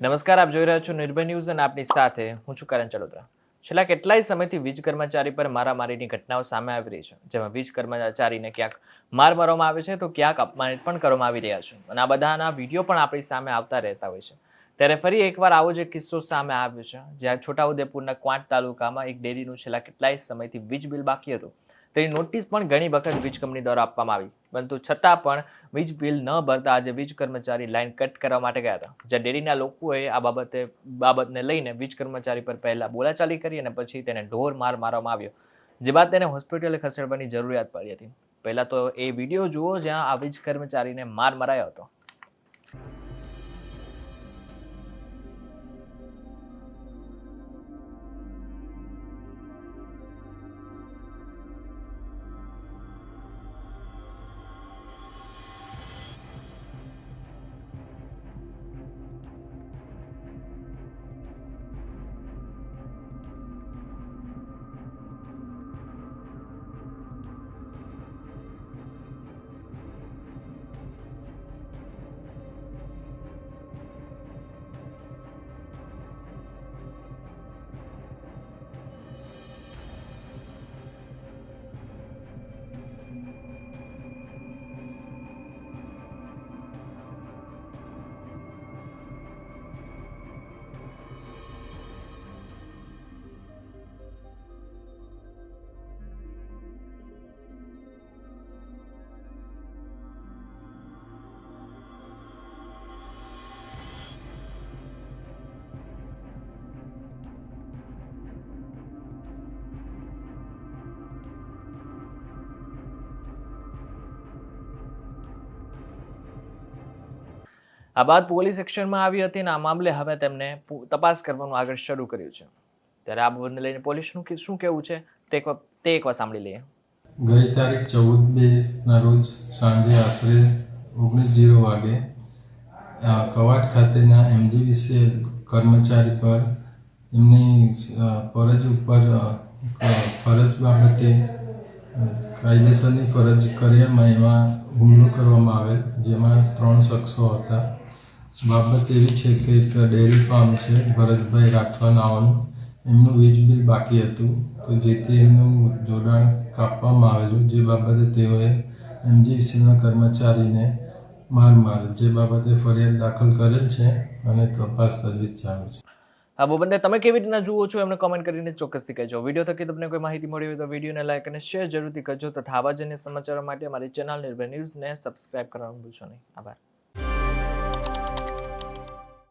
નમસ્કાર, આપ જોઈ રહ્યા છો નિર્ભય ન્યૂઝ અને આપની સાથે હું છું કરણ ચડોદરા છેલ્લા કેટલાય સમયથી વીજ કર્મચારી પર મારામારીની ઘટનાઓ સામે આવી રહી છે. જેમાં વીજ કર્મચારીને ક્યાંક માર મારવામાં આવે છે, તો ક્યાંક અપમાનિત પણ કરવામાં આવી રહ્યા છે. અને આ બધાના વીડિયો પણ આપણી સામે આવતા રહેતા હોય છે. ત્યારે ફરી એકવાર આવો જ કિસ્સો સામે આવ્યો છે, જ્યાં છોટાઉદેપુરના ક્વાંટ તાલુકામાં એક ડેરીનું છેલ્લા કેટલાય સમયથી વીજ બિલ બાકી હતું. તેની નોટિસ પણ ઘણી વખત વીજ કંપની દ્વારા આપવામાં આવી. પરંતુ છતાં પણ વીજ બિલ ન ભરતા આજે વીજ કર્મચારી લાઇન કટ કરવા માટે ગયા હતા. જ્યાં ડેરીના લોકોએ આ બાબતે, બાબતને લઈને વીજ કર્મચારી પર પહેલાં બોલાચાલી કરી અને પછી તેને ઢોર માર મારવામાં આવ્યો. જે બાદ તેને હોસ્પિટલે ખસેડવાની જરૂરિયાત પડી હતી. પહેલાં તો એ વીડિયો જુઓ જ્યાં આ વીજ કર્મચારીને માર મરાયો હતો. આ બાદ પોલીસ એક્શનમાં આવી હતી અને આ મામલે હવે તેમને તપાસ કરવાનું આગળ શરૂ કર્યું છે. ત્યારે આ બાબતને લઈને પોલીસનું શું કહેવું છે? તે એક વાર- તે એકવાર સાંભળી લઈએ. ગઈ તારીખ ચૌદ બેના રોજ સાંજે આશરે ઓગણીસ જીરો વાગે કવાટ ખાતેના એમજીવીસીએલ કર્મચારી પર એમની ફરજ ઉપર ફરજ બાબતે કાયદેસરની ફરજ કર્યામાં એમાં હુમલો કરવામાં આવેલ, જેમાં ત્રણ શખ્સો હતા. બાબત એવી છે કે એક ડેરી ફાર્મ છે, ભરતભાઈ રાઠવા નાઓનું એમનું વીજ બિલ બાકી હતું. તો જેથી એમનું જોડાણ કાપવામાં આવેલું. જે બાબતે તેઓએ એમજીસીના કર્મચારીને માર માર જે બાબતે ફરિયાદ દાખલ કરેલ છે અને તપાસ તજવીજ ચાલુ છે. આ બાબતને તમે કેવી રીતના જુઓ છો? એમને કમેન્ટ કરીને ચોક્કસથી કહેજો. વીડિયો થકી તમને કોઈ માહિતી મળી હોય તો વિડીયોને લાઈક અને શેર જરૂરથી કરજો. તથા આવા જ સમાચારો માટે અમારી ચેનલ નિર્ભય ન્યૂઝને સબસ્ક્રાઇબ કરવાનું ભૂલશો નહીં. આભાર.